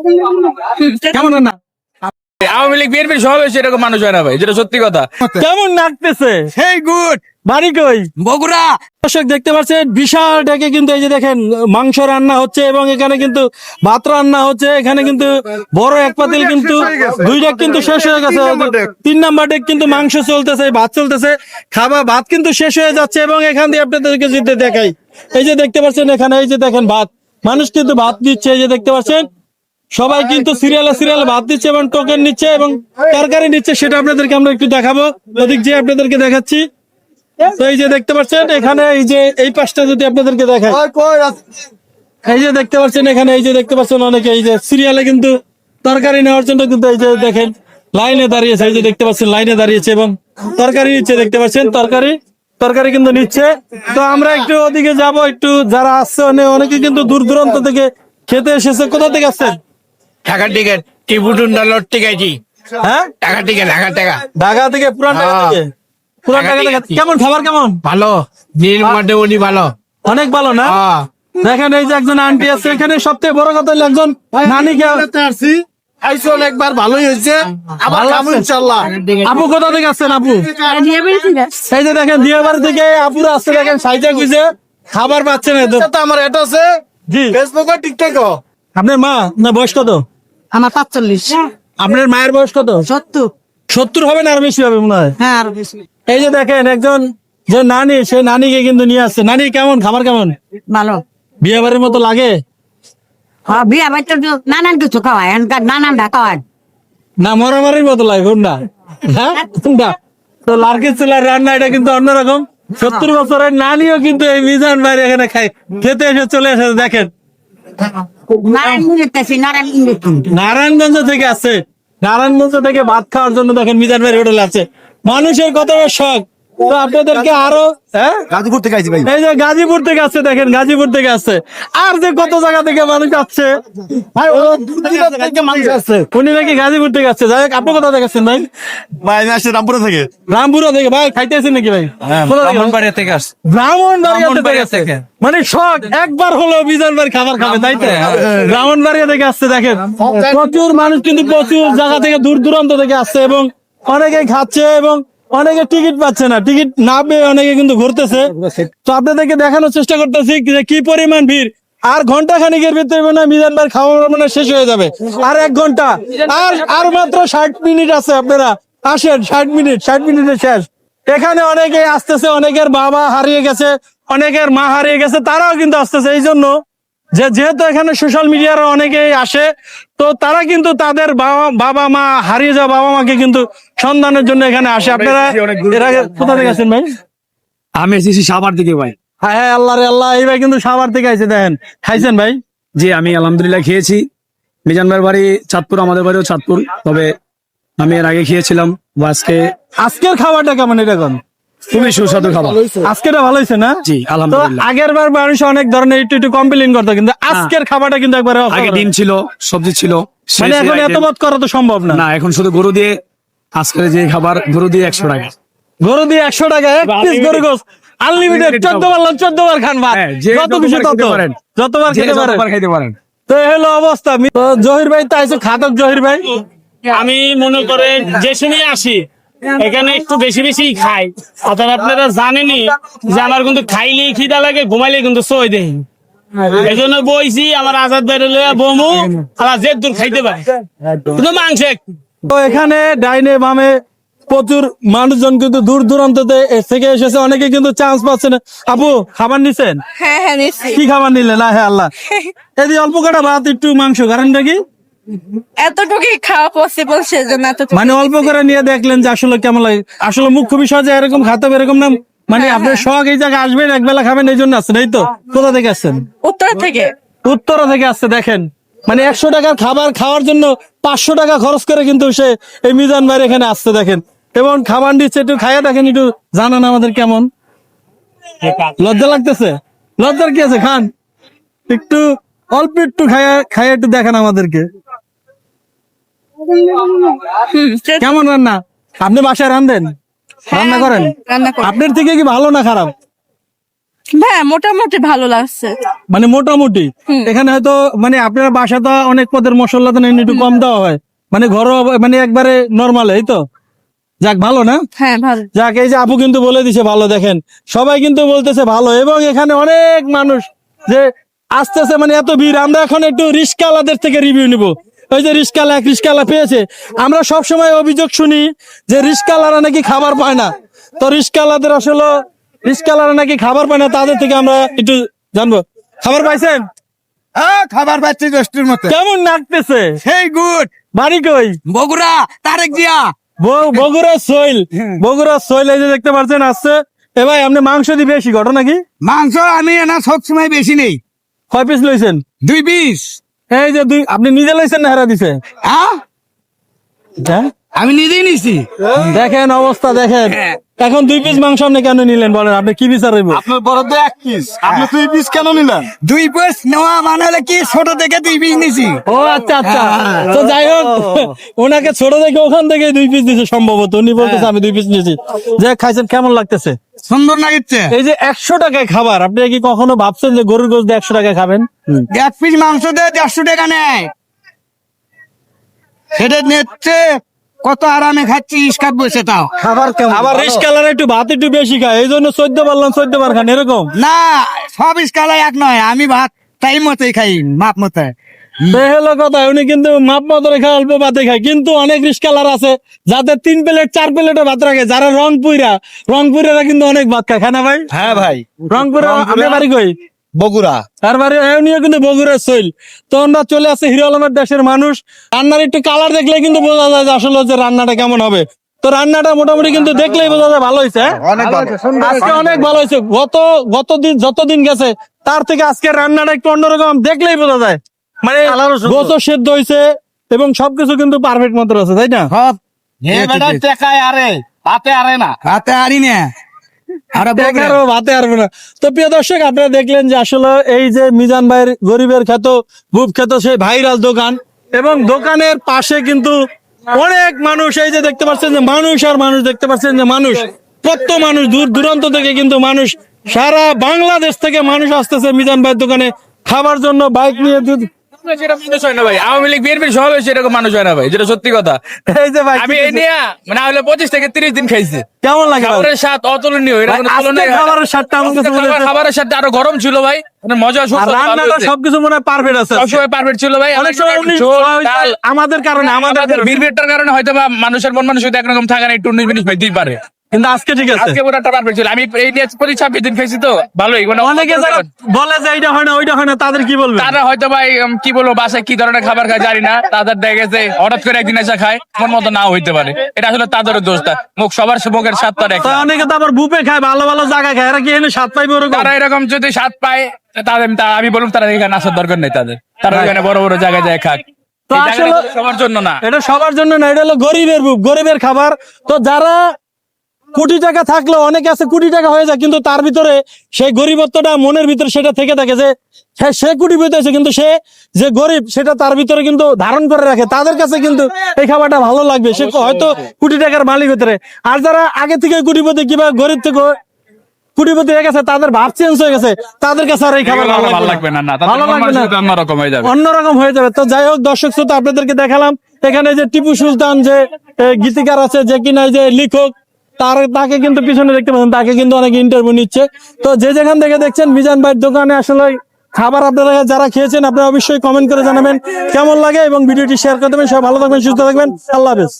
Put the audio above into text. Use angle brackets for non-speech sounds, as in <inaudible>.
<laughs> কেমন রান্না আওয়ামী লীগ বিএনপির সমাবেশ এরকম মানুষ হয় না ভাই যেটা সত্যি কথা। কেমন নাচতেছে? Hey good. বাড়ি কই? বগুড়া। দর্শক দেখতে পাচ্ছেন বিশাল ডেকে কিন্তু এই যে দেখেন মাংস রান্না হচ্ছে এবং এখানে কিন্তু ভাত রান্না হচ্ছে। এখানে কিন্তু বড় এক পাতিল কিন্তু দুই ডেক কিন্তু শেষ হয়ে গেছে। তিন নাম্বার ডেক কিন্তু মাংস চলতেছে ভাত চলতেছে। খাবার ভাত কিন্তু শেষ হয়ে যাচ্ছে এবং এখান দিয়ে আপনাদেরকে যেতে দেখাই। এই যে দেখতে পাচ্ছেন এখানে এই যে দেখেন ভাত। মানুষ কিন্তু ভাত দিচ্ছে এই যে দেখতে পাচ্ছেন। সবাই কিন্তু সিরিয়ালে সিরিয়ালে ভাত দিচ্ছে এবং টোকেন নিচ্ছে এবং তরকারি নিচ্ছে সেটা আপনাদেরকে আমরা একটু দেখাবো। ওদিক যে আপনাদেরকে দেখাচ্ছি। তো এই যে দেখতে পাচ্ছেন এখানে এই যে এই পাশটা যদি আপনাদেরকে দেখায় এই যে দেখতে পাচ্ছেন এখানে এই যে দেখতে পাচ্ছেন অনেকে এই যে সিরিয়ালে কিন্তু তরকারি নেওয়ার জন্য কিন্তু এই যে দেখেন লাইনে দাঁড়িয়েছে এই যে দেখতে পাচ্ছেন লাইনে দাঁড়িয়েছে এবং তরকারি নিচ্ছে দেখতে পাচ্ছেন তরকারি তরকারি কিন্তু নিচ্ছে। তো আমরা একটু ওদিকে যাব একটু যারা আসছে অনে- অনেকে কিন্তু দূর দূরান্ত থেকে খেতে এসেছে। কোথা থেকে আসছেন? টিকিট টিপুটুন ডলার টিকাইছি হ্যাঁ? ঢাকা টাকা ঢাকা থেকে পুরান ঢাকা হ্যাঁ। থেকে। পুরান ঢাকা থেকে। কেমন খাবার কেমন? ভালো। উনি ভালো। অনেক ভালো না? হ্যাঁ। দেখেন এই যে একজন আন্টি আছে এখানে সবথেকে বড় কথা হলো একজন নানিকে আইসল একবার ভালোই হয়েছে। আবার ভালো খাব ইনশাল্লাহ। আপু কোথা থেকে আসছেন আপু? এই যে দেখেন দিয়ে বাড়ি থেকে আপুরা আসছে দেখেন সাইজে খাবার পাচ্ছে না তো তো আমার এটা আছে জি। ফেসবুক আর টিকটক আপনার মা না বয়স কত? আমার পাঁচচল্লিশ। আপনার মায়ের বয়স কত? সত্তর। সত্তর হবে না আর বেশি হবে মনে হয়? হ্যাঁ আরও বেশি। এই যে দেখেন একজন যে নানি সে নানিকে কিন্তু নিয়ে আসছে। নানি কেমন? খাবার কেমন? ভালো। বিয়ে বাড়ির মতো লাগে? হ্যাঁ বিয়া বাচ্চা নানান কিছু খাওয়ায়। নানান খাওয়ায়। না মরামারির মতো লাগে কোনটা হ্যাঁ তো লার্কির চুলার রান্না এটা কিন্তু অন্যরকম। সত্তর বছরের নানিও কিন্তু এই মিজান বাইরে এখানে খায়। খেতে এসে চলে এসেছে দেখেন। নারায়ণগঞ্জ থেকে আছে। নারায়ণগঞ্জ থেকে ভাত খাওয়ার জন্য দেখেন মিজান হোটেল আছে। মানুষের কত শখ। তো আপনাদেরকে আরও হ্যাঁ? গাজীপুর থেকে ভাই। এই যে গাজীপুর থেকে আসছে দেখেন গাজীপুর থেকে আসছে। আর যে কত জায়গা থেকে মানুষ আসছে? ভাই ও মানুষ আসছে উনি নাকি গাজীপুর থেকে আসছে। যাই হোক আপনি কোথা থেকে আসছেন ভাই? ভাই আমি আসছি রামপুরা থেকে। রামপুরা থেকে। ভাই খাইতেছেন নাকি ভাই? থেকে? আসছে। ব্রাহ্মণবাড়িয়া থেকে ব্রাহ্মণবাড়িয়া আসছে। থেকে। মানে শখ একবার হলো বিজন ভাই খাবার খাবে তাই তো? ব্রাহ্মণবাড়িয়া থেকে আসছে। দেখেন। প্রচুর মানুষ কিন্তু প্রচুর জায়গা থেকে দূর দূরান্ত থেকে আসছে এবং অনেকে খাচ্ছে এবং অনেকে টিকিট পাচ্ছে না, টিকিট না পেয়ে অনেকে কিন্তু ঘুরতেছে। তো আপনাদেরকে দেখানোর চেষ্টা করতেছি কি পরিমাণ ভিড়। আর ঘণ্টা খানিকের ভিতরে মনে হয় মিজান ভাই খাওয়া মানে শেষ হয়ে যাবে। আর এক ঘণ্টা। আর আর মাত্র ষাট মিনিট আছে আপনারা। আসেন, ষাট মিনিট, ষাট মিনিটে শেষ। এখানে অনেকে আসতেছে, অনেকের বাবা হারিয়ে গেছে, অনেকের মা হারিয়ে গেছে, তারাও কিন্তু আসতেছে। এই জন্য যে যেহেতু এখানে সোশ্যাল মিডিয়ার অনেকেই আসে তো তারা কিন্তু তাদের বাবা বাবা মা হারিয়ে যাওয়া বাবা মাকে কিন্তু সন্ধানের জন্য এখানে আসে। আপনারা এর আগে কোথা থেকে আছেন ভাই? আমি এসেছি সাবার দিকে ভাই। হ্যাঁ হ্যাঁ আল্লাহ রে আল্লাহ এই ভাই কিন্তু সাভার থেকে আইছে দেখেন। খাইছেন ভাই? জি আমি আলহামদুলিল্লাহ খেয়েছি। মিজান ভাইয়ের বাড়ি চাঁদপুর আমাদের বাড়িও চাঁদপুর। তবে আমি এর আগে খেয়েছিলাম। আজকে আজকের খাবারটা কেমন এটা খুবই সুস্বাদু খাবার আজকেটা ভালো হয়েছে না? জি আলহামদুলিল্লাহ। আগের বার মানুষ অনেক ধরনের একটু একটু কমপ্লেন করতো কিন্তু আজকের খাবারটা কিন্তু একবারে আগে ডিম ছিল সবজি ছিল মানে এখন এত item- করা তো সম্ভব না। না এখন শুধু গরু দিয়ে আজকের যে খাবার গরু দিয়ে একশো টাকা। গরু দিয়ে একশো টাকা এক পিস গরু গোস আনলিমিটেড চোদ্দ বার চোদ্দ বার খান ভাত। হ্যাঁ, যত খুশি খেতে তত। যতবার খেতে পারেন। যতবার পারেন। তো এই হলো অবস্থা। মি- জহির ভাই তো আইসো খাতক জহির ভাই। আমি মনে করেন যে সময় আসি এখানে একটু বেশি বেশি খাই। অর্থাৎ আপনারা জানেনই যে আমার কিন্তু খাইলে খিদা লাগে ঘুমাইলে কিন্তু সই দেই এই জন্য বইছি আমার আজাদ বাইরে লইয়া বমু আমার যে দূর খাইতে পারে। কিন্তু মাংস তো এখানে ডাইনে বামে প্রচুর মানুষজন কিন্তু দূর দূরান্ত থেকে এসেছে অনেকে কিন্তু চান্স পাচ্ছে না আপু খাবার নিছেন? হ্যাঁ হ্যাঁ কি খাবার নিলেন? হ্যাঁ আল্লাহ। <laughs> এদি অল্প কটা ভাত একটু মাংস কারণটা কি? এতটুকুই খাওয়া পসিবল সেজন্য এতটুকু মানে অল্প করে নিয়ে দেখলেন যে আসলে কেমন লাগে। আসলে মুখ্য বিষয় যে এরকম খাতে এরকম না। মানে আপনার শখ এই জায়গায় আসবেন এক বেলা খাবেন এই জন্য আসছেন এই তো? কোথা থেকে আসছেন? উত্তর থেকে। উত্তরা থেকে আসছে দেখেন। মানে একশো টাকার খাবার খাওয়ার জন্য পাঁচশো টাকা খরচ করে কিন্তু সে এই মিজান এখানে আসছে দেখেন। এবং খাবার দিচ্ছে একটু খাইয়া দেখেন একটু জানান আমাদের কেমন। লজ্জা লাগতেছে? লজ্জার কি আছে? খান। একটু অল্প একটু খাইয়া খাইয়া একটু দেখেন আমাদেরকে। কেমন রান্না? আপনি বাসায় রান্ধেন? রান্না করেন? আপনার থেকে কি ভালো না খারাপ? হ্যাঁ মোটামুটি ভালো লাগছে। মানে মোটামুটি? এখানে হয়তো মানে আপনার বাসাটা অনেক পদের মশলা তো একটু কম দেওয়া হয়। মানে ঘরোয়া মানে একবারে নর্মাল এই তো? যাক ভালো না? হ্যাঁ ভালো। যাক এই যে আপু কিন্তু বলে দিছে ভালো দেখেন। সবাই কিন্তু বলতেছে ভালো এবং এখানে অনেক মানুষ যে আসতেছে মানে এত ভিড় আমরা এখন একটু রিস্কালাদের থেকে রিভিউ নিব। ওই যে রিস্কালা এক রিস্কালা পেয়েছে। আমরা সব সময় অভিযোগ শুনি যে রিস্কালারা নাকি খাবার পায় না। তো রিস্কালাদের আসলে রিস্কালারা নাকি খাবার পায় না তাদের থেকে আমরা একটু জানব। খাবার পাইছেন? হ্যাঁ খাবার পাচ্ছি দশটির মতো। কেমন নাচতেছে সেই গুড। বাড়ি কই? বগুড়া তারেক জিয়া। ব- বগুড়া সইল বগুড়া সইল এই যে দেখতে পাচ্ছেন আসছে। এ ভাই আপনি মাংস দিয়ে বেশি ঘটনা কি? মাংস আমি না সবসময় বেশি নেই। কয় পিস লইছেন? দুই পিস এই যে দুই আপনি নিজে লইছেন না হেরা দিছে? হ্যাঁ? হ্যাঁ? আমি নিজেই নিছি। দেখেন অবস্থা দেখেন। এখন দুই পিস মাংস আপনি কেন নিলেন বলেন? আপনি কি বিচার হইব? আপনার তো এক পিস আপনি দুই পিস কেন নিলেন? দুই পিস নেওয়া মানে হলে কি? ছোট থেকে দুই পিস নিছি। ও আচ্ছা আচ্ছা। তো যাই হোক ওনাকে ছোট থেকে ওখান থেকে দুই পিস দিছে সম্ভবত। উনি বলতেছে আমি দুই পিস নিয়েছি যে খাইছেন কেমন লাগতেছে? সুন্দর লাগিচ্ছে এই যে একশো টাকায় খাবার আপনি কি কখনো ভাবছেন যে গরুর গোস দিয়ে একশো টাকায় খাবেন? এক পিস মাংস দিয়ে দেড়শো টাকা নেয়। সেটা নিচ্ছে কত আরামে খাচ্ছি ইস্কাত বসে তাও। খাবার কেমন? আবার রিস কালার একটু ভাত একটু বেশি খায় এই জন্য চোদ্দ পারলাম চোদ্দ বার খান এরকম? না সব ইস্কালাই এক নয় আমি ভাত টাইম মতোই খাই মাপ মতো হলো কথা উনি কিন্তু মাপ মতো রেখে অল্প ভাতে খায়। কিন্তু অনেক রিস কালার আছে যাদের তিন প্লেট চার প্লেটে ভাত রাখে যারা রংপুরা রংপুরেরা কিন্তু অনেক ভাত খায় খায় না ভাই? হ্যাঁ ভাই। রংপুরে আমি বাড়ি কই? বগুড়া। তার এমনিও কিন্তু বগুড়ার সইল তো আমরা চলে আসছে হিরো আলমের দেশের মানুষ। রান্নার একটু কালার দেখলে কিন্তু বোঝা যায় যে আসলে যে রান্নাটা কেমন হবে। তো রান্নাটা মোটামুটি কিন্তু দেখলেই বোঝা যায় ভালো হয়েছে হ্যাঁ? আজকে অনেক ভালো হয়েছে। গত গত দিন যত দিন গেছে তার থেকে আজকে রান্নাটা একটু অন্যরকম দেখলেই বোঝা যায়। মানে গোছ সেদ্ধ হয়েছে এবং সবকিছু কিন্তু পারফেক্ট মতো আছে তাই না? টেকায় আরে হাতে আরে না। হাতে আরি না। আরে বগুড়া। দেখারও ভাতে পারব না। তো প্রিয় দর্শক আপনারা দেখলেন যে আসলে এই যে মিজান ভাইয়ের গরিবের খ্যাত বুব খ্যাত সেই ভাইরাল দোকান এবং দোকানের পাশে কিন্তু অনেক মানুষ এই যে দেখতে পাচ্ছেন যে মানুষ আর মানুষ দেখতে পাচ্ছেন যে মানুষ কত মানুষ দূর দূরান্ত থেকে কিন্তু মানুষ সারা বাংলাদেশ থেকে মানুষ আসতেছে মিজান ভাইয়ের দোকানে খাবার জন্য বাইক নিয়ে সেটা মানুষ হয় না ভাই। আওয়ামী লীগ বিএনপির সমাবেশ এরকম মানুষ হয় না ভাই যেটা সত্যি কথা। এই যে ভাই আমি এই নিয়ে মানে হলে পঁচিশ থেকে তিরিশ দিন খাইছি। কেমন লাগে খাবারের স্বাদ অতুলনীয় এটা কোনো ভাই, আজকে তুলনাই হয় না। খাবারের স্বাদটা খাবারের আরও গরম ছিল ভাই মানে মজা রান্নাটা সবকিছু মনে হয় পারফেক্ট আছে সবসময় পারফেক্ট ছিল ভাই। অনেক সময় হয় আমাদের কারণে আমাদের আমাদের কারণে। হয়তো বা মানুষের মন মানুষ একরকম থাকে না একটু উনিশ মিনিট পারে। কিন্তু আজকে ঠিক আছে। আজকে পুরোটা পারফেক্ট ছিল আমি এই নিয়ে ছাব্বিশ দিন খাইছি তো। ভালোই মানে অনেকে যারা বলে যে এইটা হয় না ওইটা হয় না তাদের কি বলবে তারা হয়তো ভাই কি বলব বাসায় কি ধরনের খাবার খায় জানি না। তাদের দেখা গেছে হঠাৎ করে একদিন এসে খায় মন মতো নাও হইতে পারে। এটা আসলে তাদের দোষটা। মুখ সবার মুখের স্বাদ তার এক অনেকে তো আবার বুপে খায় ভালো ভালো জায়গায় খায়। এরা কি এনে স্বাদ পাইবে ওরকম? তারা এরকম যদি স্বাদ পায় তাদের আমি বলব তারা এখানে আসার দরকার নেই তাদের। তারা এখানে বড় বড় জায়গায় যায় খাক। তো আসলে- সবার জন্য না। এটা সবার জন্য না এটা হলো গরিবের বুক গরিবের খাবার। তো যারা কোটি টাকা থাকলেও অনেকে আছে কোটি টাকা হয়ে যায় কিন্তু তার ভিতরে সেই গরিবত্বটা মনের ভিতরে সেটা থেকে থাকে যে সে- সে কোটি পেতেছে কিন্তু সে যে গরিব সেটা তার ভিতরে কিন্তু ধারণ করে রাখে। তাদের কাছে কিন্তু এই খাবারটা ভালো লাগবে। সে হয়তো কোটি টাকার মালিক হতে পারে। আর যারা আগে থেকে কোটিপতি কিংবা গরিব থেকে কোটিপতি হয়ে গেছে তাদের ভাব চেঞ্জ হয়ে গেছে। তাদের কাছে আর এই খাবার ভালো ভালো লাগবে লাগবে না না না তাদের ভালো লাগবে না। অন্যরকম হয়ে যাবে। অন্যরকম হয়ে যাবে। তো যাই হোক দর্শক শ্রোতা আপনাদেরকে দেখালাম। এখানে যে টিপু সুলতান যে গীতিকার আছে যে কিনা যে লিখক তার তাকে কিন্তু পিছনে দেখতে পাচ্ছেন, তাকে কিন্তু অনেক ইন্টারভিউ নিচ্ছে। তো যে যেখান থেকে দেখছেন, মিজান ভাইয়ের দোকানে আসলে খাবার আপনারা যারা খেয়েছেন, আপনারা অবশ্যই কমেন্ট করে জানাবেন কেমন লাগে এবং ভিডিওটি শেয়ার করে দেবেন। সবাই ভালো থাকবেন, সুস্থ থাকবেন। আল্লাহ হাফেজ।